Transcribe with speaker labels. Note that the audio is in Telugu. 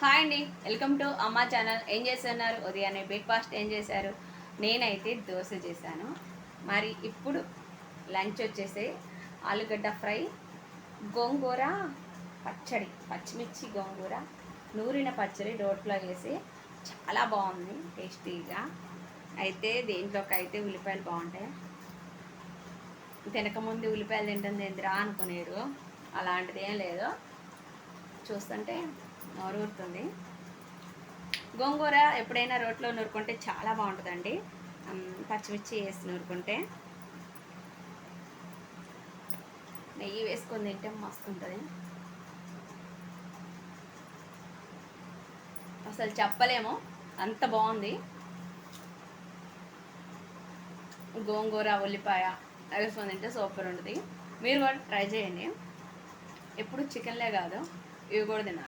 Speaker 1: హాయ్ అండి. Welcome to Amma channel. ఏం చేస్తున్నారు? ఉదయాన్నే బ్రేక్ఫాస్ట్ ఏం చేశారు? నేనైతే దోశ చేశాను. మరి ఇప్పుడు లంచ్ వచ్చేసి ఆలుగడ్డ ఫ్రై గోంగూర పచ్చడి పచ్చిమిర్చి గోంగూర నూరిన పచ్చడి రోట్లో వేసి చాలా బాగుంది టేస్టీగా. అయితే దేంట్లోకి అయితే ఉల్లిపాయలు బాగుంటాయి? తినకముందు ఉల్లిపాయలు తింటుంది ఏందిరా అనుకునేరు. అలాంటిది ఏం లేదు. చూస్తుంటే నోరూరుతుంది. గోంగూర ఎప్పుడైనా రోట్లో నూరుకుంటే చాలా బాగుంటుందండి. పచ్చిమిర్చి వేసి నూరుకుంటే. నెయ్యి వేసుకొని తింటే మస్తు ఉంటుంది అసలు చెప్పలేము. అంత బాగుంది. గోంగూర ఉల్లిపాయ వేసుకొని తింటే సూపర్ ఉంటుంది. మీరు కూడా ట్రై చేయండి. ఎప్పుడు చికెన్లే కాదు. いうことでな。